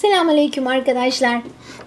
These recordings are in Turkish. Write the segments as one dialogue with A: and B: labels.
A: Selamünaleyküm arkadaşlar.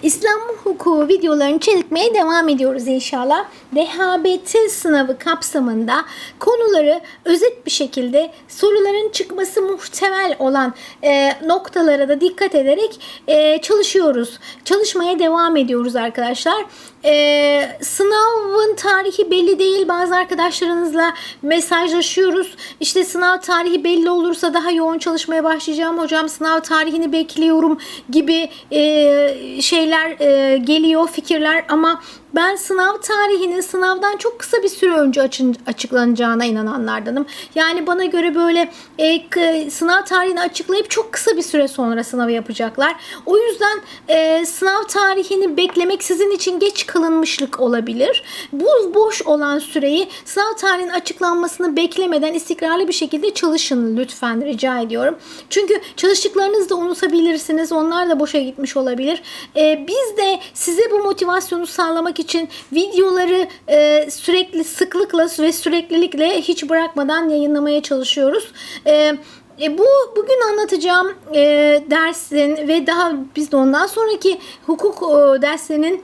A: İslam hukuku videolarını çekmeye devam ediyoruz inşallah. DHBT sınavı kapsamında konuları özet bir şekilde soruların çıkması muhtemel olan e, noktalara da dikkat ederek e, çalışıyoruz. Çalışmaya devam ediyoruz arkadaşlar. E, sınavın tarihi belli değil. Bazı arkadaşlarınızla mesajlaşıyoruz. İşte sınav tarihi belli olursa daha yoğun çalışmaya başlayacağım. Hocam sınav tarihini bekliyorum gibi e, şeyler e, geliyor, fikirler ama ben sınav tarihinin sınavdan çok kısa bir süre önce açıklanacağına inananlardanım. Yani bana göre böyle e, sınav tarihini açıklayıp çok kısa bir süre sonra sınavı yapacaklar. O yüzden e, sınav tarihini beklemek sizin için geç kalınmışlık olabilir. Bu boş olan süreyi sınav tarihinin açıklanmasını beklemeden istikrarlı bir şekilde çalışın lütfen rica ediyorum. Çünkü çalıştıklarınızı da unutabilirsiniz. Onlar da boşa gitmiş olabilir. E, biz de size bu motivasyonu sağlamak için videoları e, sürekli sıklıkla ve süreklilikle hiç bırakmadan yayınlamaya çalışıyoruz. E, e, bu bugün anlatacağım e, dersin ve daha biz de ondan sonraki hukuk e, derslerinin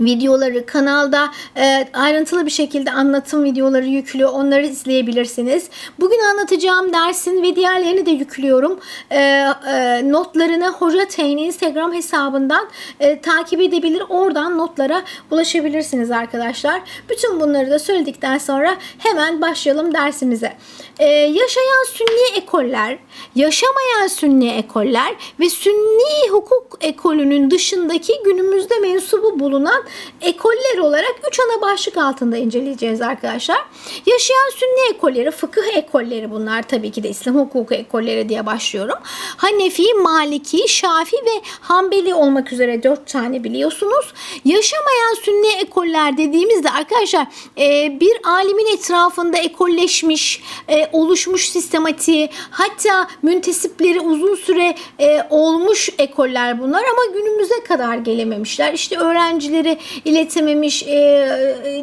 A: videoları kanalda e, ayrıntılı bir şekilde anlatım videoları yüklü onları izleyebilirsiniz. Bugün anlatacağım dersin ve diğerlerini de yüklüyorum. E, e, notlarını Hoca Tey'in Instagram hesabından e, takip edebilir. Oradan notlara ulaşabilirsiniz arkadaşlar. Bütün bunları da söyledikten sonra hemen başlayalım dersimize. E, yaşayan sünni ekoller, yaşamayan sünni ekoller ve sünni hukuk ekolünün dışındaki günümüzde mensubu bulunan ekoller olarak üç ana başlık altında inceleyeceğiz arkadaşlar. Yaşayan sünni ekolleri, fıkıh ekolleri bunlar tabii ki de İslam hukuku ekolleri diye başlıyorum. Hanefi, Maliki, Şafi ve Hanbeli olmak üzere dört tane biliyorsunuz. Yaşamayan sünni ekoller dediğimizde arkadaşlar e, bir alimin etrafında ekolleşmiş, e, oluşmuş sistematiği hatta müntesipleri uzun süre e, olmuş ekoller bunlar ama günümüze kadar gelememişler. İşte öğrencileri iletememiş, e,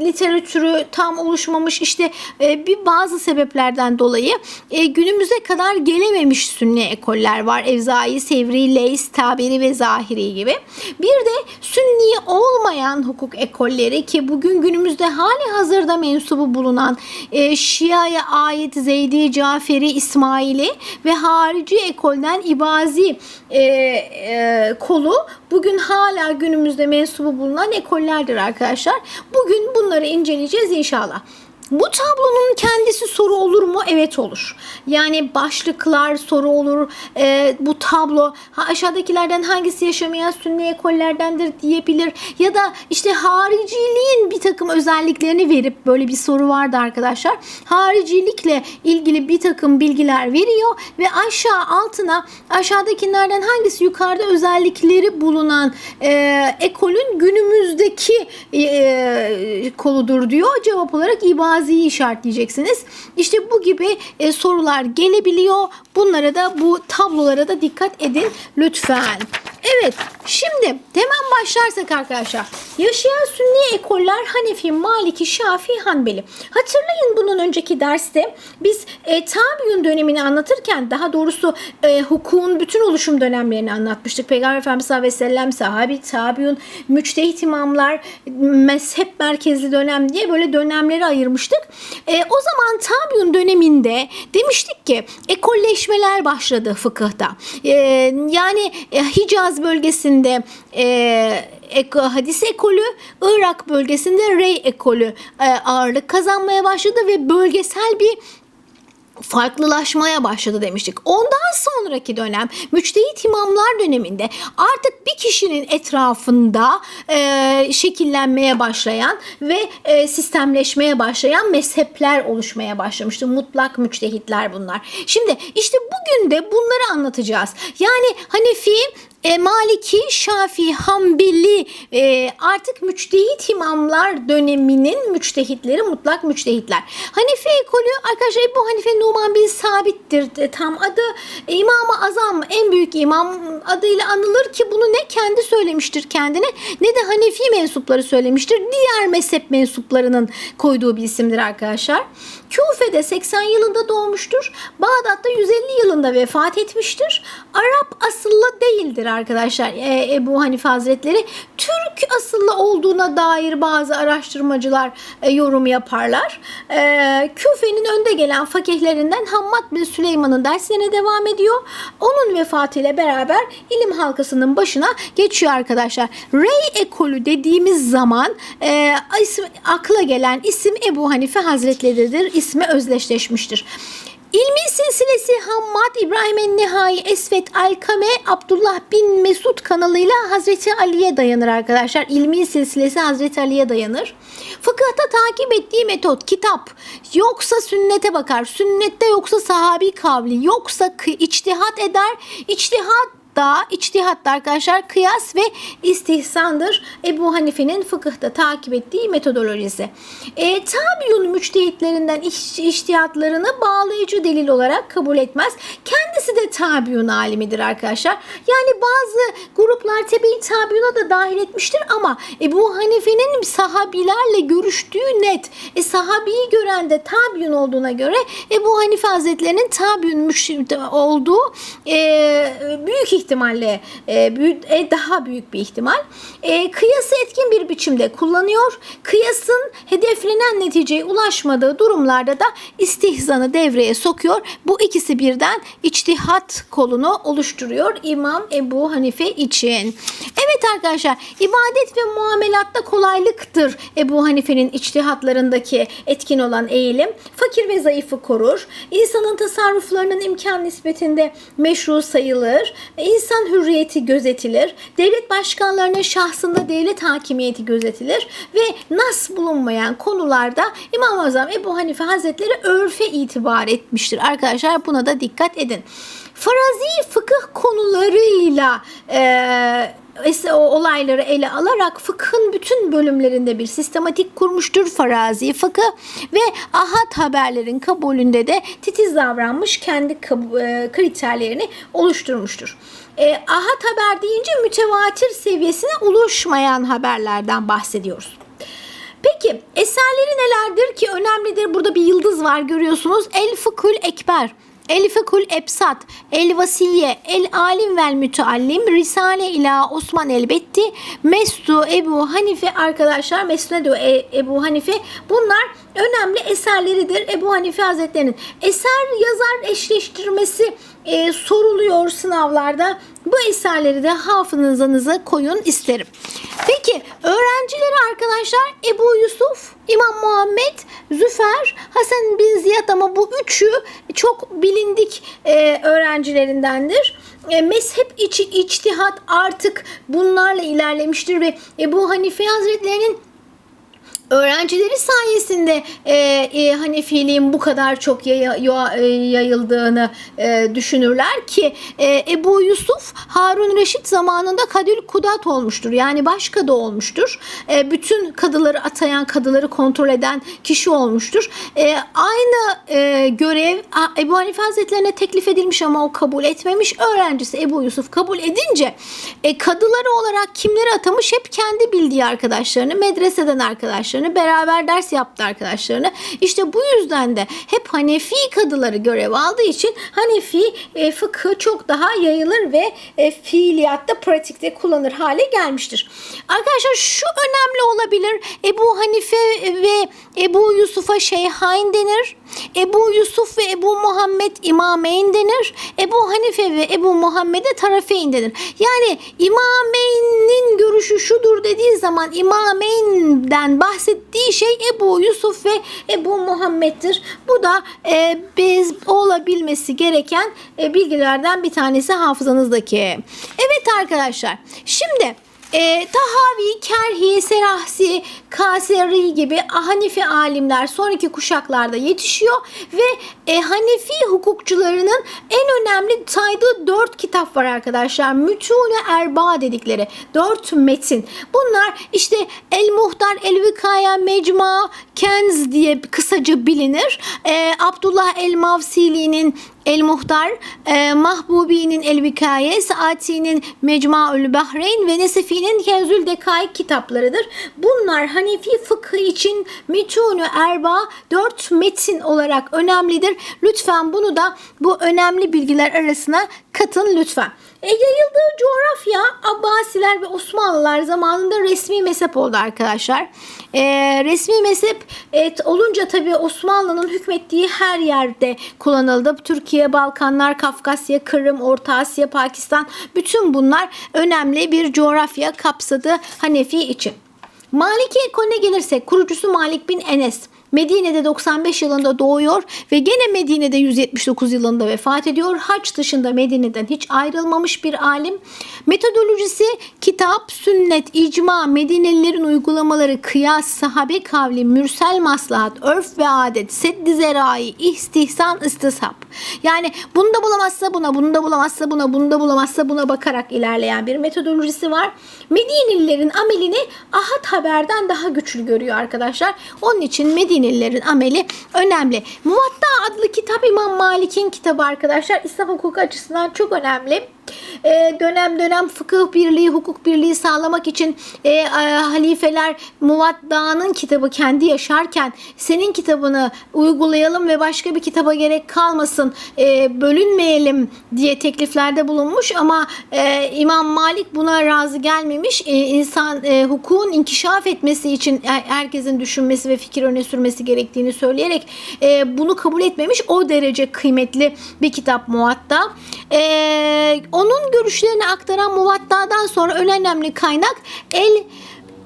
A: literatürü tam oluşmamış işte e, bir bazı sebeplerden dolayı e, günümüze kadar gelememiş sünni ekoller var. Evzai, Sevri, Leys, Taberi ve Zahiri gibi. Bir de sünni olmayan hukuk ekolleri ki bugün günümüzde hali hazırda mensubu bulunan e, Şia'ya ait Zeydi, Caferi, İsmaili ve harici ekolden İbazi e, e, kolu bugün hala günümüzde mensubu bulunan ekollerdir arkadaşlar. Bugün bunları inceleyeceğiz inşallah. Bu tablonun kendisi soru olur mu? Evet olur. Yani başlıklar soru olur. Ee, bu tablo ha, aşağıdakilerden hangisi yaşamayan sünni ekollerdendir diyebilir. Ya da işte hariciliğin bir takım özelliklerini verip böyle bir soru vardı arkadaşlar. Haricilikle ilgili bir takım bilgiler veriyor ve aşağı altına aşağıdakilerden hangisi yukarıda özellikleri bulunan e, ekolün günümüzdeki e, koludur diyor. Cevap olarak ibaziyi işaretleyeceksiniz. İşte bu gibi e, sorular gelebiliyor. Bunlara da bu tablolara da dikkat edin lütfen. Evet şimdi hemen başlarsak arkadaşlar. Yaşayan sünni ekoller Hanefi, Maliki, Şafii, Hanbeli. Hatırlayın bunun önceki derste biz e, tabiun dönemini anlatırken daha doğrusu e, hukukun bütün oluşum dönemlerini anlatmıştık. Peygamber Efendimiz sallallahu aleyhi ve sellem, sahabi, tabiun, müçtehit imamlar, mezhep merkezli dönem diye böyle dönemleri ayırmıştık. E, o zaman tabiun döneminde demiştik ki ekolleşmeler başladı fıkıhta. E, yani e, Hicaz bölgesinde e, ek- hadis ekolü, Irak bölgesinde Rey ekolü e, ağırlık kazanmaya başladı ve bölgesel bir farklılaşmaya başladı demiştik. Ondan sonraki dönem müçtehit imamlar döneminde artık bir kişinin etrafında e, şekillenmeye başlayan ve e, sistemleşmeye başlayan mezhepler oluşmaya başlamıştı. Mutlak müçtehitler bunlar. Şimdi işte bugün de bunları anlatacağız. Yani Hanefi e, Maliki, Şafii, Hanbeli e, artık müçtehit imamlar döneminin müçtehitleri mutlak müçtehitler. Hanefi ekolü arkadaşlar bu Hanife Numan bin Sabit'tir e, tam adı. E, İmam-ı Azam en büyük imam adıyla anılır ki bunu ne kendi söylemiştir kendine ne de Hanefi mensupları söylemiştir. Diğer mezhep mensuplarının koyduğu bir isimdir arkadaşlar. Küfe'de 80 yılında doğmuştur. Bağdat'ta 150 yılında vefat etmiştir. Arap asıllı değildir arkadaşlar e, Ebu Hanife Hazretleri. Türk asıllı olduğuna dair bazı araştırmacılar e, yorum yaparlar. E, Küfe'nin önde gelen fakihlerinden Hammad bin Süleyman'ın derslerine devam ediyor. Onun vefatıyla beraber ilim halkasının başına geçiyor arkadaşlar. Rey ekolü dediğimiz zaman e, isim, akla gelen isim Ebu Hanife Hazretleri'dir. İsmi özdeşleşmiştir. İlmi silsilesi Hammad İbrahim en-Nihai Esvet Alkame Abdullah bin Mesud kanalıyla Hazreti Ali'ye dayanır arkadaşlar. İlmi silsilesi Hazreti Ali'ye dayanır. Fıkıhta takip ettiği metot kitap yoksa sünnete bakar. Sünnette yoksa sahabi kavli yoksa içtihat eder. İçtihat da içtihatta arkadaşlar kıyas ve istihsandır. Ebu Hanife'nin fıkıhta takip ettiği metodolojisi. E, tabiun müçtehitlerinden iş, bağlayıcı delil olarak kabul etmez. Kendisi de tabiun alimidir arkadaşlar. Yani bazı gruplar tebe-i tabiuna da dahil etmiştir ama Ebu Hanife'nin sahabilerle görüştüğü net. E, sahabiyi gören de tabiun olduğuna göre Ebu Hanife Hazretlerinin tabiun olduğu e, büyük ihtimalle e, büyük, e, daha büyük bir ihtimal. E, kıyası etkin bir biçimde kullanıyor. Kıyasın hedeflenen neticeye ulaşmadığı durumlarda da istihzanı devreye sokuyor. Bu ikisi birden içtihat kolunu oluşturuyor İmam Ebu Hanife için. Evet arkadaşlar ibadet ve muamelatta kolaylıktır Ebu Hanife'nin içtihatlarındaki etkin olan eğilim. Fakir ve zayıfı korur. İnsanın tasarruflarının imkan nispetinde meşru sayılır. İnsan hürriyeti gözetilir. Devlet başkanlarının şahsında devlet hakimiyeti gözetilir ve nas bulunmayan konularda İmam-ı Azam Ebu Hanife Hazretleri örfe itibar etmiştir. Arkadaşlar buna da dikkat edin. Farazi fıkıh konularıyla es- o olayları ele alarak fıkhın bütün bölümlerinde bir sistematik kurmuştur farazi fıkı ve ahad haberlerin kabulünde de titiz davranmış kendi e, kriterlerini oluşturmuştur. E, ahad haber deyince mütevatir seviyesine ulaşmayan haberlerden bahsediyoruz. Peki eserleri nelerdir ki önemlidir? Burada bir yıldız var görüyorsunuz. El Fıkhül Ekber. El Fıkhül Ebsat, El Vasiye, El Alim vel Müteallim, Risale ila Osman Elbetti, Mestu Ebu Hanife arkadaşlar, Mesnedu E- Ebu Hanife. Bunlar önemli eserleridir Ebu Hanife Hazretleri'nin. Eser yazar eşleştirmesi e, soruluyor sınavlarda. Bu eserleri de hafızanıza koyun isterim. Peki öğrencileri arkadaşlar Ebu Yusuf, İmam Muhammed, Züfer, Hasan bin Ziyad ama bu üçü çok bilindik e, öğrencilerindendir. E, mezhep içi içtihat artık bunlarla ilerlemiştir ve Ebu Hanife Hazretleri'nin öğrencileri sayesinde e, e, Hanefiliğin bu kadar çok yaya- e, yayıldığını e, düşünürler ki e, Ebu Yusuf Harun Reşit zamanında Kadül Kudat olmuştur. Yani başkadı olmuştur. E, bütün kadıları atayan, kadıları kontrol eden kişi olmuştur. E, aynı e, görev Ebu Hanife Hazretlerine teklif edilmiş ama o kabul etmemiş. Öğrencisi Ebu Yusuf kabul edince e, kadıları olarak kimleri atamış? Hep kendi bildiği arkadaşlarını, medreseden arkadaşlarını, beraber ders yaptı arkadaşlarını. İşte bu yüzden de hep Hanefi kadıları görev aldığı için Hanefi e, fıkhı çok daha yayılır ve e, fiiliyatta, pratikte kullanır hale gelmiştir. Arkadaşlar şu önemli olabilir. Ebu Hanife ve Ebu Yusuf'a Şeyhain denir. Ebu Yusuf ve Ebu Muhammed İmameyn denir. Ebu Hanife ve Ebu Muhammed'e Tarafeyn denir. Yani İmameyn'in görüşü şudur dediği zaman İmameyn'den bahsettiği şey Ebu Yusuf ve Ebu Muhammed'dir. Bu da e, biz olabilmesi gereken e, bilgilerden bir tanesi hafızanızdaki. Evet arkadaşlar. Şimdi e, Tahavi, Kerhi, Serahsi, Kaseri gibi Hanifi alimler sonraki kuşaklarda yetişiyor ve e, Hanefi hukukçularının en önemli saydığı dört kitap var arkadaşlar. Mütune Erba dedikleri dört metin. Bunlar işte El Muhtar, El Vikaya, Mecma, Kenz diye kısaca bilinir. E, Abdullah El Mavsili'nin El Muhtar, e, Mahbubi'nin El Vikaye, Saati'nin Mecmuaül Bahreyn ve Nesefi'nin Kenzül Dekaik kitaplarıdır. Bunlar Hanefi fıkhı için Mitunu Erba dört metin olarak önemlidir. Lütfen bunu da bu önemli bilgiler arasına katın lütfen. E, yayıldığı Abbasiler ve Osmanlılar zamanında resmi mezhep oldu arkadaşlar. Ee, resmi mezhep et, olunca tabii Osmanlı'nın hükmettiği her yerde kullanıldı. Türkiye, Balkanlar, Kafkasya, Kırım, Orta Asya, Pakistan bütün bunlar önemli bir coğrafya kapsadı Hanefi için. Maliki ekolüne gelirsek kurucusu Malik bin Enes. Medine'de 95 yılında doğuyor ve gene Medine'de 179 yılında vefat ediyor. Haç dışında Medine'den hiç ayrılmamış bir alim. Metodolojisi kitap, sünnet, icma, Medinelilerin uygulamaları, kıyas, sahabe kavli, mürsel maslahat, örf ve adet, seddi zerai, istihsan, istishab. Yani bunu da bulamazsa buna, bunu da bulamazsa buna, bunu da bulamazsa buna bakarak ilerleyen bir metodolojisi var. Medinelilerin amelini ahad haberden daha güçlü görüyor arkadaşlar. Onun için Medinelilerin ameli önemli. Muvatta adlı kitap İmam Malik'in kitabı arkadaşlar. İslam hukuku açısından çok önemli. Ee, dönem dönem fıkıh birliği, hukuk birliği sağlamak için e, e, halifeler Muvatta'nın kitabı kendi yaşarken senin kitabını uygulayalım ve başka bir kitaba gerek kalmasın, e, bölünmeyelim diye tekliflerde bulunmuş ama e, İmam Malik buna razı gelmemiş. E, insan e, hukukun inkişaf etmesi için her- herkesin düşünmesi ve fikir öne sürmesi gerektiğini söyleyerek e, bunu kabul etmemiş. O derece kıymetli bir kitap Muvatta. E, onun görüşlerini aktaran Muvatta'dan sonra önemli kaynak El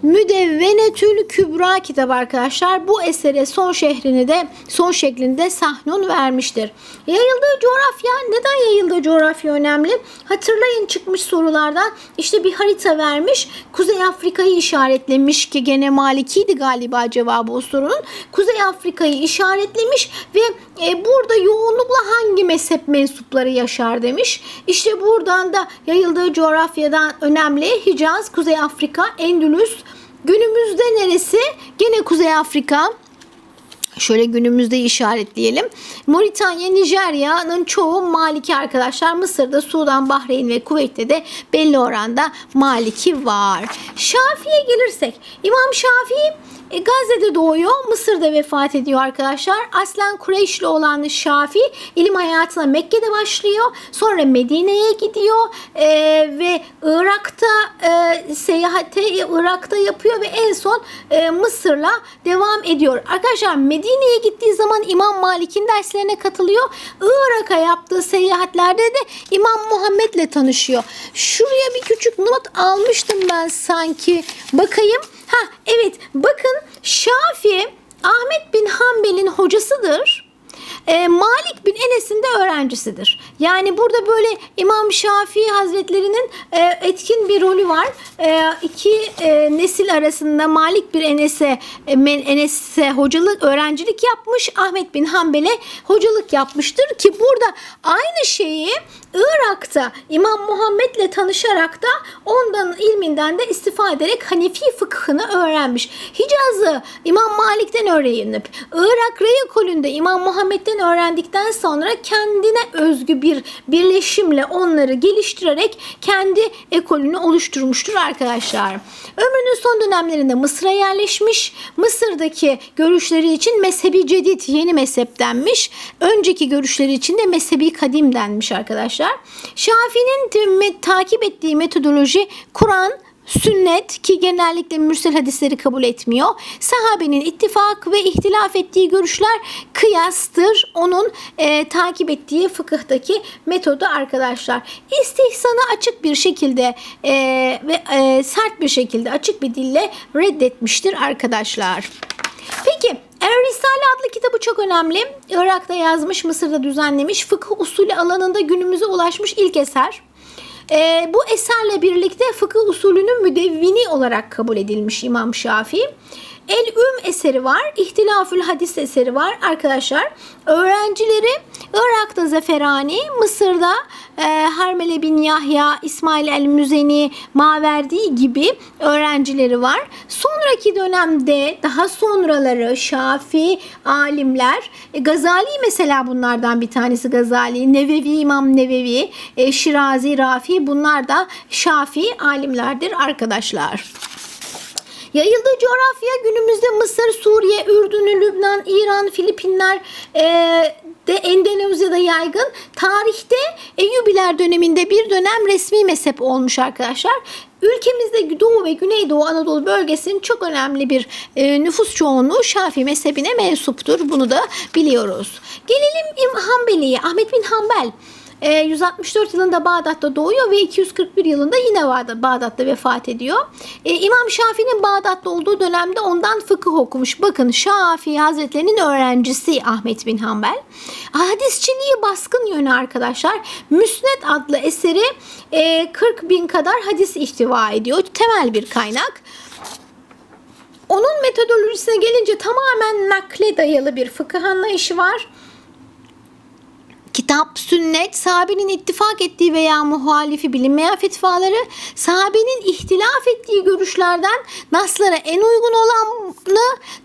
A: Müdevvenetül Kübra kitabı arkadaşlar. Bu esere son şehrini de son şeklinde Sahnun vermiştir. Yayıldığı coğrafya neden yayıldığı coğrafya önemli? Hatırlayın çıkmış sorulardan işte bir harita vermiş. Kuzey Afrika'yı işaretlemiş ki gene Maliki'ydi galiba cevabı o sorunun. Kuzey Afrika'yı işaretlemiş ve e, burada yoğunlukla hangi mezhep mensupları yaşar demiş. İşte buradan da yayıldığı coğrafyadan önemli Hicaz, Kuzey Afrika, Endülüs. Kuzey Afrika. Şöyle günümüzde işaretleyelim. Moritanya, Nijerya'nın çoğu Maliki arkadaşlar. Mısır'da, Sudan, Bahreyn ve Kuveyt'te de belli oranda Maliki var. Şafii'ye gelirsek. İmam Şafii e, Gazze'de doğuyor, Mısır'da vefat ediyor arkadaşlar. Aslen Kureyşli olan Şafii ilim hayatına Mekke'de başlıyor. Sonra Medine'ye gidiyor e, ve Irak'ta e, seyahate Irak'ta yapıyor ve en son e, Mısır'la devam ediyor. Arkadaşlar Medine'ye gittiği zaman İmam Malik'in derslerine katılıyor. Irak'a yaptığı seyahatlerde de İmam Muhammed'le tanışıyor. Şuraya bir küçük not almıştım ben sanki. Bakayım. Ha evet bakın Şafii Ahmet bin Hanbel'in hocasıdır. E, Malik bin Enes'in de öğrencisidir. Yani burada böyle İmam Şafii Hazretlerinin e, etkin bir rolü var. E, iki e, nesil arasında Malik bir Enes'e e, Enes'e hocalık, öğrencilik yapmış. Ahmet bin Hanbel'e hocalık yapmıştır ki burada aynı şeyi Irak'ta İmam Muhammed'le tanışarak da ondan ilminden de istifade ederek Hanefi fıkhını öğrenmiş. Hicaz'ı İmam Malik'ten öğrenip Irak Rey ekolünde İmam Muhammed'den öğrendikten sonra kendine özgü bir birleşimle onları geliştirerek kendi ekolünü oluşturmuştur arkadaşlar. Ömrünün son dönemlerinde Mısır'a yerleşmiş. Mısır'daki görüşleri için mezhebi cedid yeni mezhep denmiş. Önceki görüşleri için de mezhebi kadim denmiş arkadaşlar. Şafii'nin tüm- takip ettiği metodoloji Kur'an, Sünnet ki genellikle mürsel hadisleri kabul etmiyor. Sahabenin ittifak ve ihtilaf ettiği görüşler kıyastır. Onun e, takip ettiği fıkıhtaki metodu arkadaşlar. İstihsanı açık bir şekilde e, ve e, sert bir şekilde açık bir dille reddetmiştir arkadaşlar. Peki Er Risale adlı kitabı çok önemli. Irak'ta yazmış, Mısır'da düzenlemiş. Fıkıh usulü alanında günümüze ulaşmış ilk eser. Ee, bu eserle birlikte fıkıh usulünün müdevvini olarak kabul edilmiş İmam Şafii. El Üm eseri var, İhtilafül Hadis eseri var arkadaşlar. Öğrencileri Irak'ta Zeferani, Mısır'da e, Hermele bin Yahya, İsmail el Müzeni, Maverdi gibi öğrencileri var. Sonraki dönemde daha sonraları Şafi alimler, e, Gazali mesela bunlardan bir tanesi Gazali, Nevevi İmam Nevevi, e, Şirazi, Rafi bunlar da Şafi alimlerdir arkadaşlar. Yayıldığı coğrafya günümüzde Mısır, Suriye, Ürdün, Lübnan, İran, Filipinler e, de Endonezya'da yaygın. Tarihte Eyyubiler döneminde bir dönem resmi mezhep olmuş arkadaşlar. Ülkemizde Doğu ve Güneydoğu Anadolu bölgesinin çok önemli bir e, nüfus çoğunluğu Şafii mezhebine mensuptur. Bunu da biliyoruz. Gelelim İmam Hanbeli'ye. Ahmet bin Hanbel. E, 164 yılında Bağdat'ta doğuyor ve 241 yılında yine Bağdat- Bağdat'ta vefat ediyor. E, İmam Şafii'nin Bağdat'ta olduğu dönemde ondan fıkıh okumuş. Bakın Şafii Hazretlerinin öğrencisi Ahmet bin Hanbel. Hadisçiliği baskın yönü arkadaşlar. Müsned adlı eseri e, 40 bin kadar hadis ihtiva ediyor. Temel bir kaynak. Onun metodolojisine gelince tamamen nakle dayalı bir fıkıh anlayışı var. Kitap, sünnet, sahabenin ittifak ettiği veya muhalifi bilinmeyen fetvaları, sahabenin ihtilaf ettiği görüşlerden naslara en uygun olanı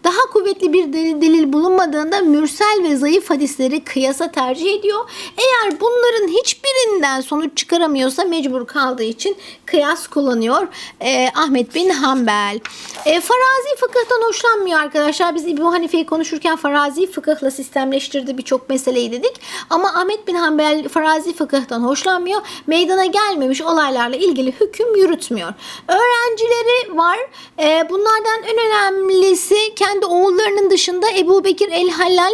A: daha kuvvetli bir delil, bulunmadığında mürsel ve zayıf hadisleri kıyasa tercih ediyor. Eğer bunların hiçbirinden sonuç çıkaramıyorsa mecbur kaldığı için kıyas kullanıyor Ee, Ahmet bin Hanbel. Ee, farazi fıkıhtan hoşlanmıyor arkadaşlar. Biz İbn Hanife'yi konuşurken farazi fıkıhla sistemleştirdi birçok meseleyi dedik. Ama Ahmet bin Hanbel farazi fıkıhtan hoşlanmıyor. Meydana gelmemiş olaylarla ilgili hüküm yürütmüyor. Öğrencileri var. Ee, bunlardan en önemlisi kendi oğullarının dışında Ebu Bekir el-Hallal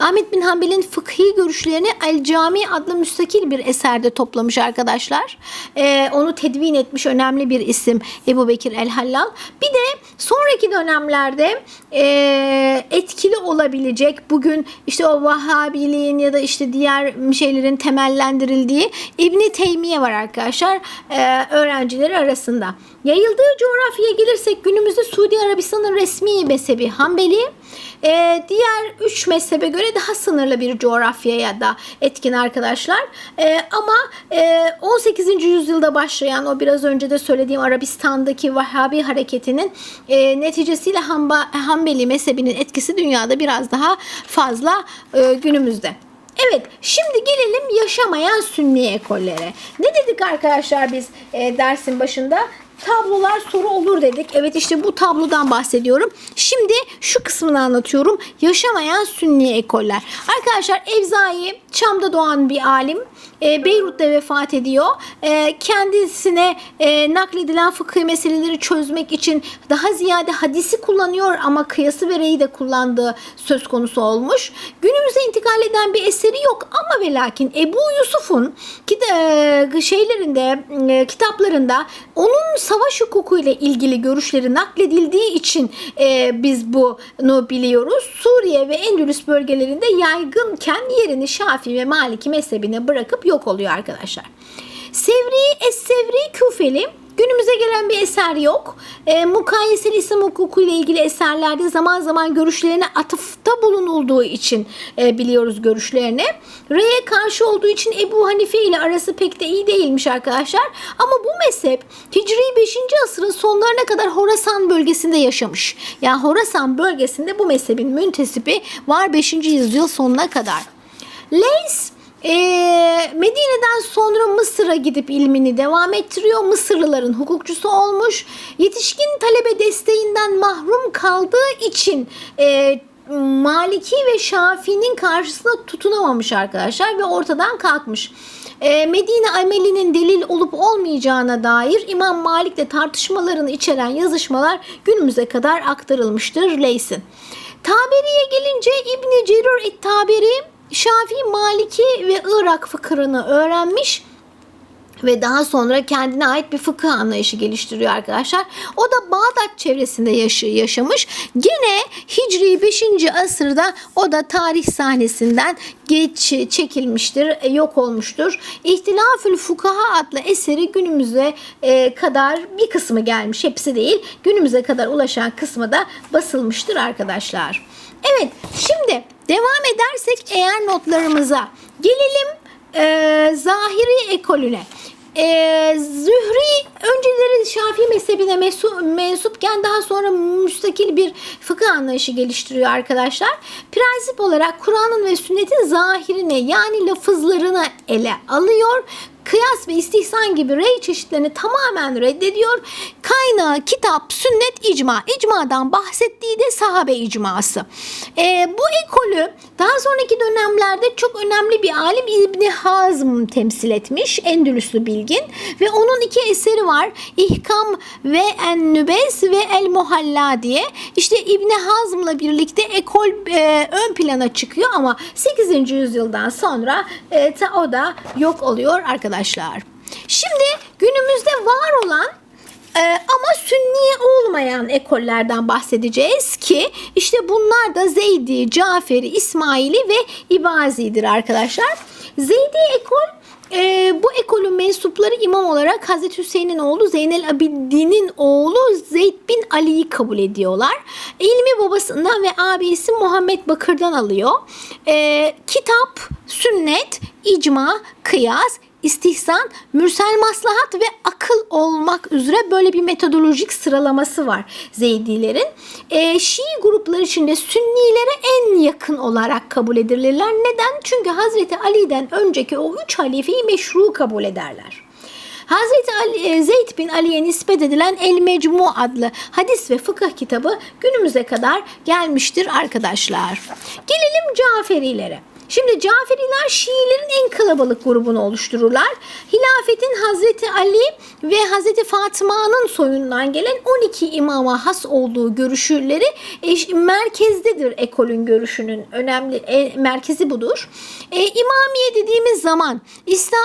A: Ahmet bin Hanbel'in fıkhi görüşlerini El Cami adlı müstakil bir eserde toplamış arkadaşlar. Ee, onu tedvin etmiş önemli bir isim Ebu Bekir el-Hallal. Bir de sonraki dönemlerde e, etkili olabilecek bugün işte o Vahhabiliğin ya da işte diğer şeylerin temellendirildiği İbni Teymiye var arkadaşlar e, öğrencileri arasında. Yayıldığı coğrafyaya gelirsek günümüzde Suudi Arabistan'ın resmi mezhebi Hanbeli. Ee, diğer üç mezhebe göre daha sınırlı bir coğrafyaya da etkin arkadaşlar. Ee, ama e, 18. yüzyılda başlayan o biraz önce de söylediğim Arabistan'daki Vahhabi hareketinin e, neticesiyle Hanba, Hanbeli mezhebinin etkisi dünyada biraz daha fazla e, günümüzde. Evet şimdi gelelim yaşamayan sünni ekollere. Ne dedik arkadaşlar biz e, dersin başında? Tablolar soru olur dedik. Evet işte bu tablodan bahsediyorum. Şimdi şu kısmını anlatıyorum. Yaşamayan sünni ekoller. Arkadaşlar Evzai Çam'da doğan bir alim. E, Beyrut'ta vefat ediyor. E, kendisine e, nakledilen fıkıh meseleleri çözmek için daha ziyade hadisi kullanıyor ama kıyası ve reyi de kullandığı söz konusu olmuş. Günümüze intikal eden bir eseri yok ama ve lakin Ebu Yusuf'un e, şeylerinde e, kitaplarında onun savaş hukuku ile ilgili görüşleri nakledildiği için e, biz bunu biliyoruz. Suriye ve Endülüs bölgelerinde yaygınken yerini Şafii ve Maliki mezhebine bırakıp yok oluyor arkadaşlar. Sevri Es-Sevri Küfeli Günümüze gelen bir eser yok. E, mukayeseli isim hukuku ile ilgili eserlerde zaman zaman görüşlerine atıfta bulunulduğu için e, biliyoruz görüşlerini. Re'ye karşı olduğu için Ebu Hanife ile arası pek de iyi değilmiş arkadaşlar. Ama bu mezhep Hicri 5. asrın sonlarına kadar Horasan bölgesinde yaşamış. Yani Horasan bölgesinde bu mezhebin müntesibi var 5. yüzyıl sonuna kadar. Leys ee, Medine'den sonra Mısır'a gidip ilmini devam ettiriyor. Mısırlıların hukukçusu olmuş. Yetişkin talebe desteğinden mahrum kaldığı için e, Maliki ve Şafii'nin karşısında tutunamamış arkadaşlar ve ortadan kalkmış. E, Medine amelinin delil olup olmayacağına dair İmam Malik'le tartışmalarını içeren yazışmalar günümüze kadar aktarılmıştır Leys'in. Taberi'ye gelince İbni Cerir et-Taberi Şafii, Maliki ve Irak fıkhını öğrenmiş ve daha sonra kendine ait bir fıkıh anlayışı geliştiriyor arkadaşlar. O da Bağdat çevresinde yaşı, yaşamış. Gene Hicri 5. asırda o da tarih sahnesinden geç çekilmiştir, e, yok olmuştur. İhtilafül Fukaha adlı eseri günümüze e, kadar bir kısmı gelmiş, hepsi değil. Günümüze kadar ulaşan kısmı da basılmıştır arkadaşlar. Evet, şimdi devam edersek eğer notlarımıza gelelim e, Zahiri ekolüne. E, Zühri önceleri Şafii mezhebine mensupken daha sonra müstakil bir fıkıh anlayışı geliştiriyor arkadaşlar. Prensip olarak Kur'an'ın ve sünnetin zahirini yani lafızlarını ele alıyor. Kıyas ve istihsan gibi rey çeşitlerini tamamen reddediyor. Kaynağı kitap, sünnet, icma. İcmadan bahsettiği de sahabe icması. Ee, bu ekolü daha sonraki dönemlerde çok önemli bir alim İbni Hazm temsil etmiş. Endülüslü bilgin. Ve onun iki eseri var. İhkam ve En-Nübes ve El Muhalla diye. İşte İbni Hazm'la birlikte ekol e, ön plana çıkıyor ama 8. yüzyıldan sonra e, ta o da yok oluyor arkadaşlar. Şimdi günümüzde var olan ee, ama sünni olmayan ekollerden bahsedeceğiz ki işte bunlar da Zeydi, Caferi, İsmaili ve İbazi'dir arkadaşlar. Zeydi ekol e, bu ekolün mensupları imam olarak Hazreti Hüseyin'in oğlu Zeynel Abidin'in oğlu Zeyd bin Ali'yi kabul ediyorlar. İlmi babasından ve abisi Muhammed Bakır'dan alıyor. E, kitap, sünnet, icma, kıyas, istihsan, mürsel maslahat ve akıl olmak üzere böyle bir metodolojik sıralaması var Zeydilerin. E, Şii gruplar içinde Sünnilere en yakın olarak kabul edilirler. Neden? Çünkü Hazreti Ali'den önceki o üç halifeyi meşru kabul ederler. Hazreti Ali, e, Zeyd bin Ali'ye nispet edilen El Mecmu adlı hadis ve fıkıh kitabı günümüze kadar gelmiştir arkadaşlar. Gelelim Caferilere. Şimdi Caferiler Şiilerin en kalabalık grubunu oluştururlar. Hilafetin Hazreti Ali ve Hazreti Fatıma'nın soyundan gelen 12 imama has olduğu görüşleri e, merkezdedir ekolün görüşünün önemli e, merkezi budur. E, İmamiye dediğimiz zaman, İsna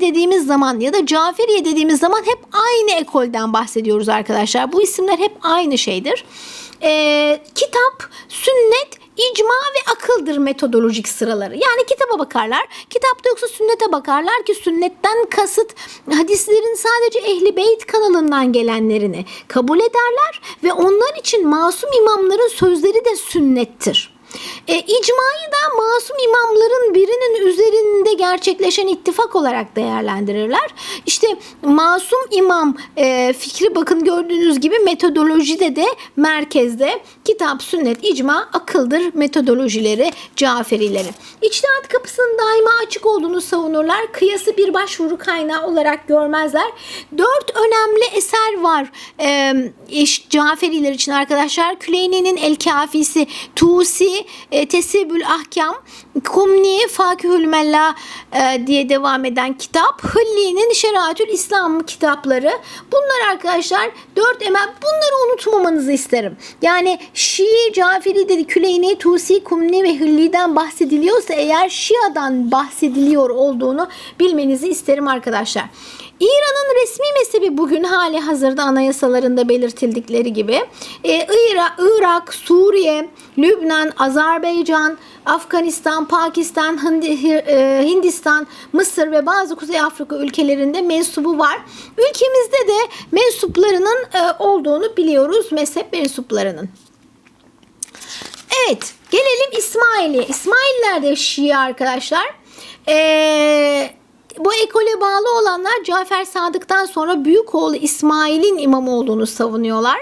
A: dediğimiz zaman ya da Caferiye dediğimiz zaman hep aynı ekolden bahsediyoruz arkadaşlar. Bu isimler hep aynı şeydir. E, kitap, sünnet, İcma ve akıldır metodolojik sıraları. Yani kitaba bakarlar. Kitapta yoksa sünnete bakarlar ki sünnetten kasıt hadislerin sadece ehli beyt kanalından gelenlerini kabul ederler ve onlar için masum imamların sözleri de sünnettir. E, icmayı da masum imamların birinin üzerinde gerçekleşen ittifak olarak değerlendirirler. İşte masum imam e, fikri bakın gördüğünüz gibi metodolojide de merkezde kitap, sünnet, icma, akıldır metodolojileri Caferileri. İçtihat kapısının daima açık olduğunu savunurlar. Kıyası bir başvuru kaynağı olarak görmezler. Dört önemli eser var e, Caferiler için arkadaşlar. Küleyni'nin El Kafisi, Tusi, e, Tesibül Ahkam, Kumni, Fakihül Mella e, diye devam eden kitap. Hılli'nin Şeriatül İslam kitapları. Bunlar arkadaşlar dört emel. Bunları unutmamanızı isterim. Yani Şii, Caferi dedi, Küleyni, Tusi, Kumni ve Hılli'den bahsediliyorsa eğer Şia'dan bahsediliyor olduğunu bilmenizi isterim arkadaşlar. İran'ın resmi mezhebi bugün hali hazırda anayasalarında belirtildikleri gibi e, Irak, Irak, Suriye, Lübnan, Azerbaycan, Afganistan, Pakistan, e, Hindistan, Mısır ve bazı Kuzey Afrika ülkelerinde mensubu var. Ülkemizde de mensuplarının e, olduğunu biliyoruz mezhep mensuplarının. Evet gelelim İsmail'e. İsmailler de Şii arkadaşlar. Eee bu ekole bağlı olanlar Cafer Sadık'tan sonra büyük oğlu İsmail'in imam olduğunu savunuyorlar.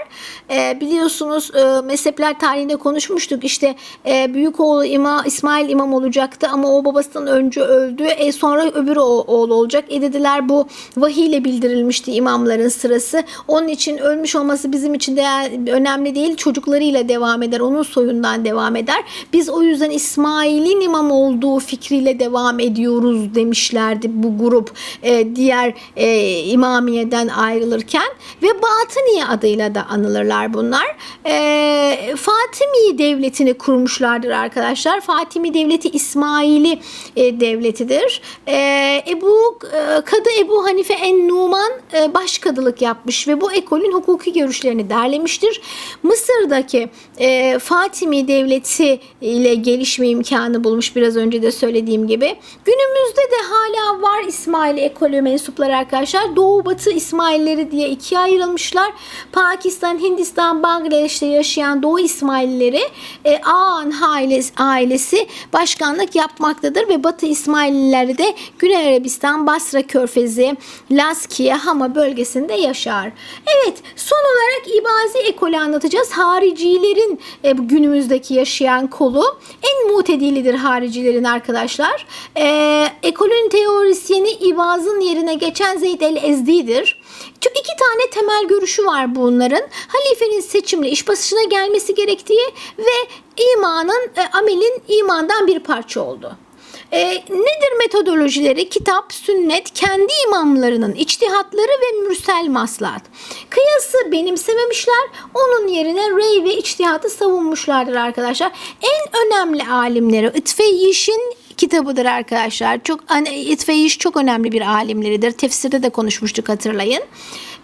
A: E, biliyorsunuz e, mezhepler tarihinde konuşmuştuk. İşte e, büyük oğlu ima, İsmail imam olacaktı ama o babasından önce öldü. E, sonra öbür oğlu olacak. E dediler bu vahiy bildirilmişti imamların sırası. Onun için ölmüş olması bizim için de önemli değil. Çocuklarıyla devam eder. Onun soyundan devam eder. Biz o yüzden İsmail'in imam olduğu fikriyle devam ediyoruz demişlerdi bu grup e, diğer e, imamiyeden ayrılırken ve Batıniye adıyla da anılırlar bunlar. E, Fatimi devletini kurmuşlardır arkadaşlar. Fatimi devleti İsmaili e, devletidir. E, Ebu e, Kadı Ebu Hanife en Numan e, başkadılık yapmış ve bu ekolün hukuki görüşlerini derlemiştir. Mısır'daki e, Fatimi devleti ile gelişme imkanı bulmuş biraz önce de söylediğim gibi. Günümüzde de hala var İsmail ekolü mensupları arkadaşlar. Doğu Batı İsmailleri diye ikiye ayrılmışlar. Pakistan, Hindistan, Bangladeş'te yaşayan Doğu İsmailleri e, Ağan ailesi başkanlık yapmaktadır ve Batı İsmaillileri de Güney Arabistan, Basra Körfezi, Laskiye, Hama bölgesinde yaşar. Evet son olarak İbazi ekolü anlatacağız. Haricilerin e, günümüzdeki yaşayan kolu en mutedilidir haricilerin arkadaşlar. E, ekolün teorisi Nisyeni İvaz'ın yerine geçen Zeyd el-Ezdi'dir. Şu iki tane temel görüşü var bunların. Halifenin seçimle iş başına gelmesi gerektiği ve imanın, e, amelin imandan bir parça oldu. E, nedir metodolojileri? Kitap, sünnet, kendi imamlarının içtihatları ve mürsel maslahat. Kıyası benimsememişler, onun yerine rey ve içtihatı savunmuşlardır arkadaşlar. En önemli alimleri İtfeyyiş'in kitabıdır arkadaşlar. Çok İtfeyiş çok önemli bir alimleridir. Tefsirde de konuşmuştuk hatırlayın.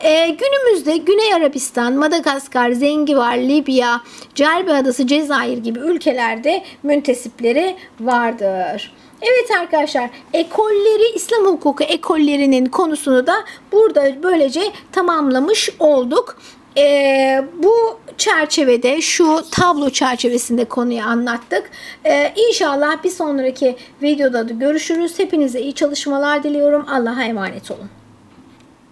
A: Ee, günümüzde Güney Arabistan, Madagaskar, Zengivar, Libya, Cerbe Adası, Cezayir gibi ülkelerde müntesipleri vardır. Evet arkadaşlar ekolleri İslam hukuku ekollerinin konusunu da burada böylece tamamlamış olduk. Ee, bu çerçevede şu tablo çerçevesinde konuyu anlattık. Ee, inşallah bir sonraki videoda da görüşürüz. Hepinize iyi çalışmalar diliyorum. Allah'a emanet olun.